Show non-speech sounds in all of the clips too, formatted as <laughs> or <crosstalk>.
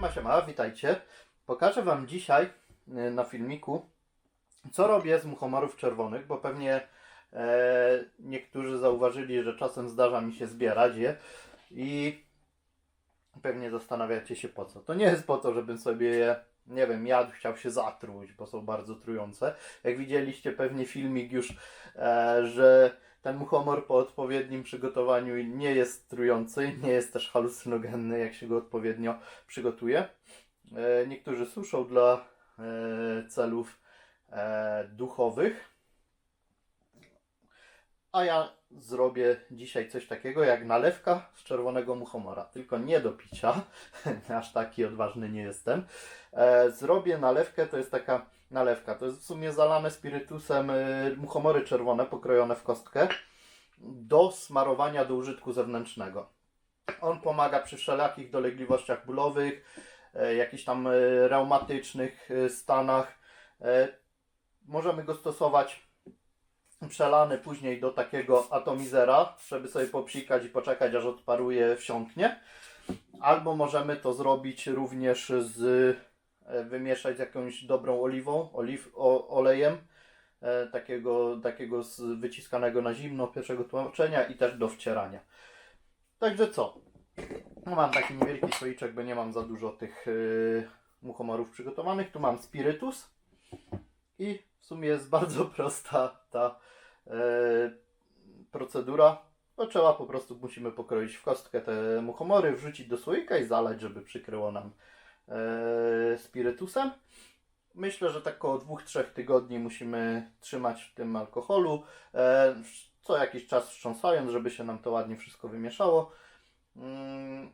Siema, siema, witajcie. Pokażę Wam dzisiaj y, na filmiku, co robię z muchomorów czerwonych, bo pewnie e, niektórzy zauważyli, że czasem zdarza mi się zbierać je i pewnie zastanawiacie się po co. To nie jest po to, żebym sobie je, nie wiem, jadł, chciał się zatruć, bo są bardzo trujące. Jak widzieliście pewnie filmik już, e, że ten muchomor po odpowiednim przygotowaniu nie jest trujący, nie jest też halucynogenny, jak się go odpowiednio przygotuje. E, Niektórzy suszą dla e, celów e, duchowych. A ja zrobię dzisiaj coś takiego jak nalewka z czerwonego muchomora. Tylko nie do picia, <laughs> aż taki odważny nie jestem. Zrobię nalewkę, to jest taka nalewka. To jest w sumie zalane spirytusem e, muchomory czerwone pokrojone w kostkę do smarowania do użytku zewnętrznego. On pomaga przy wszelakich dolegliwościach bólowych, e, jakichś tam e, reumatycznych e, stanach. Możemy go stosować przelany później do takiego atomizera, żeby sobie popsikać i poczekać aż odparuje, wsiąknie. Albo możemy to zrobić również z wymieszać z jakąś dobrą oliwą, oliw, o, olejem e, takiego, takiego wyciskanego na zimno pierwszego tłoczenia i też do wcierania. Także co? No mam taki niewielki słoiczek, bo nie mam za dużo tych yy, muchomorów przygotowanych. Tu mam spirytus i w sumie jest <laughs> bardzo prosta ta e, procedura. No, trzeba po prostu musimy pokroić w kostkę te muchomory, wrzucić do słoika i zalać, żeby przykryło nam e, spirytusem. Myślę, że tak około 2-3 tygodni musimy trzymać w tym alkoholu, e, co jakiś czas wstrząsając, żeby się nam to ładnie wszystko wymieszało. Mm,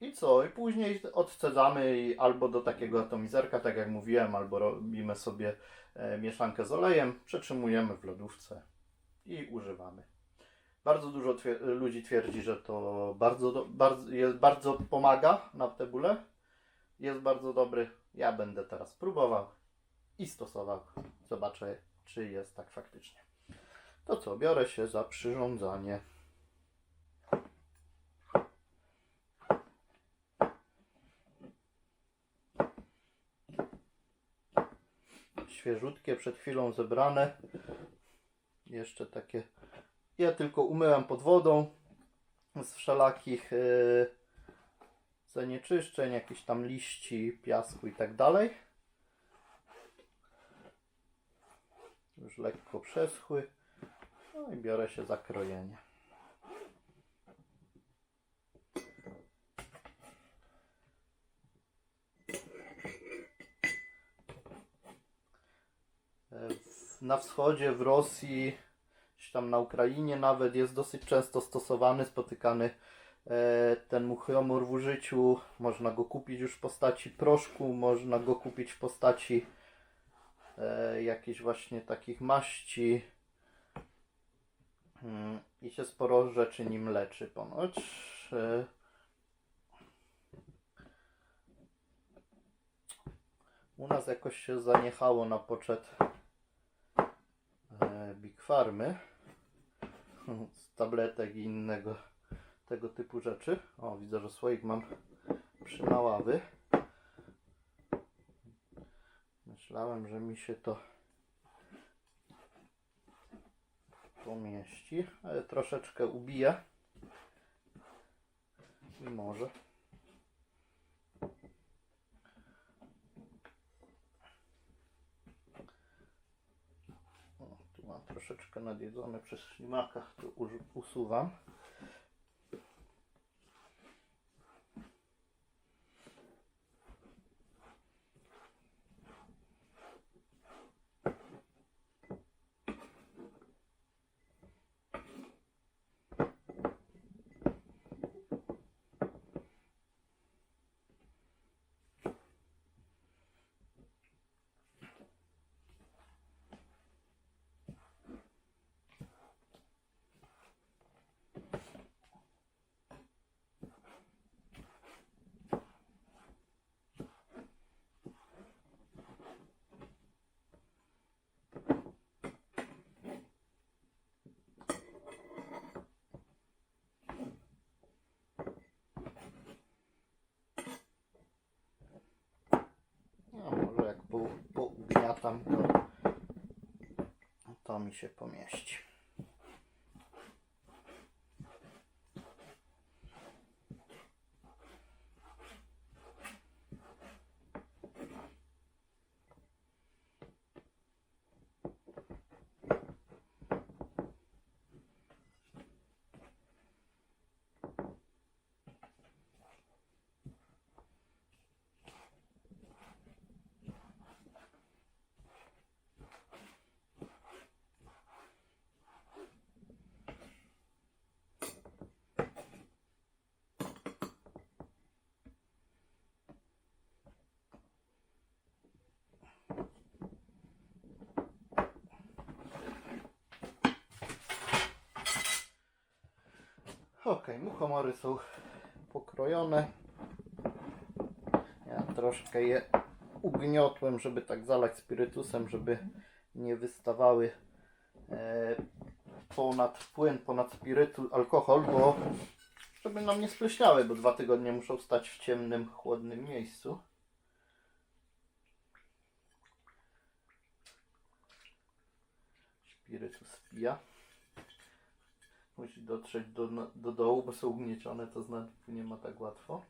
I co? I później odcedzamy albo do takiego atomizerka, tak jak mówiłem, albo robimy sobie e, mieszankę z olejem, przetrzymujemy w lodówce i używamy. Bardzo dużo twier- ludzi twierdzi, że to bardzo, bardzo, jest, bardzo pomaga na te bóle. Jest bardzo dobry. Ja będę teraz próbował i stosował. Zobaczę, czy jest tak faktycznie. To co, biorę się za przyrządzanie. Świeżutkie, przed chwilą zebrane. Jeszcze takie. Ja tylko umyłem pod wodą z wszelakich yy, zanieczyszczeń, jakichś tam liści, piasku i tak dalej. Już lekko przeschły. No i biorę się za krojenie. Na wschodzie, w Rosji, gdzieś tam na Ukrainie nawet jest dosyć często stosowany, spotykany ten muchomor w użyciu. Można go kupić już w postaci proszku, można go kupić w postaci e, jakichś właśnie takich maści. Mm, I się sporo rzeczy nim leczy ponoć. E, U nas jakoś się zaniechało na poczet e, Big Farmy <laughs> z tabletek i innego tego typu rzeczy. O, widzę, że słoik mam przy naławy. Myślałem, że mi się to pomieści, ale troszeczkę ubija. I może. O, tu mam troszeczkę nadjedzone przez ślimaka, to uż- usuwam. Tam to, to mi się pomieści. Ok, muchomory są pokrojone. Ja troszkę je ugniotłem, żeby tak zalać spirytusem, żeby nie wystawały e, ponad płyn, ponad spirytus, alkohol, bo żeby nam nie spleśniały, bo dwa tygodnie muszą stać w ciemnym, chłodnym miejscu. Spirytus pija. Musi dotrzeć do, do dołu, bo są ugniecione, to znaczy nie ma tak łatwo.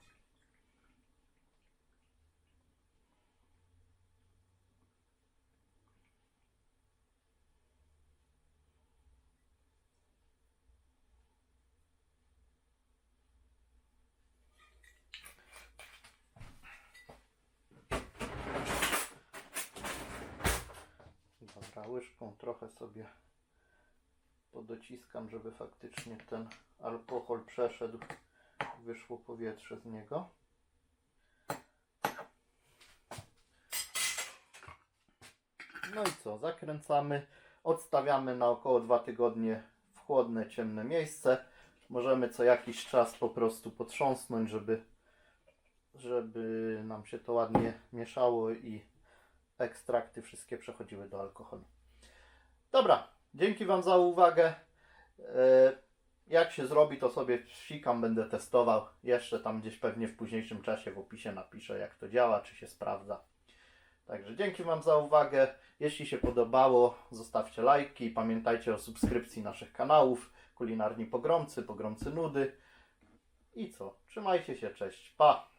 Dobra, łyżką trochę sobie podociskam, żeby faktycznie ten alkohol przeszedł, wyszło powietrze z niego. No i co, zakręcamy, odstawiamy na około 2 tygodnie w chłodne, ciemne miejsce. Możemy co jakiś czas po prostu potrząsnąć, żeby, żeby nam się to ładnie mieszało i ekstrakty wszystkie przechodziły do alkoholu. Dobra, dzięki Wam za uwagę. E, Jak się zrobi, to sobie sikam, będę testował. Jeszcze tam gdzieś pewnie w późniejszym czasie w opisie napiszę, jak to działa, czy się sprawdza. Także dzięki Wam za uwagę. Jeśli się podobało, zostawcie lajki. Pamiętajcie o subskrypcji naszych kanałów. Kulinarni Pogromcy, Pogromcy Nudy. I co? Trzymajcie się, cześć, pa!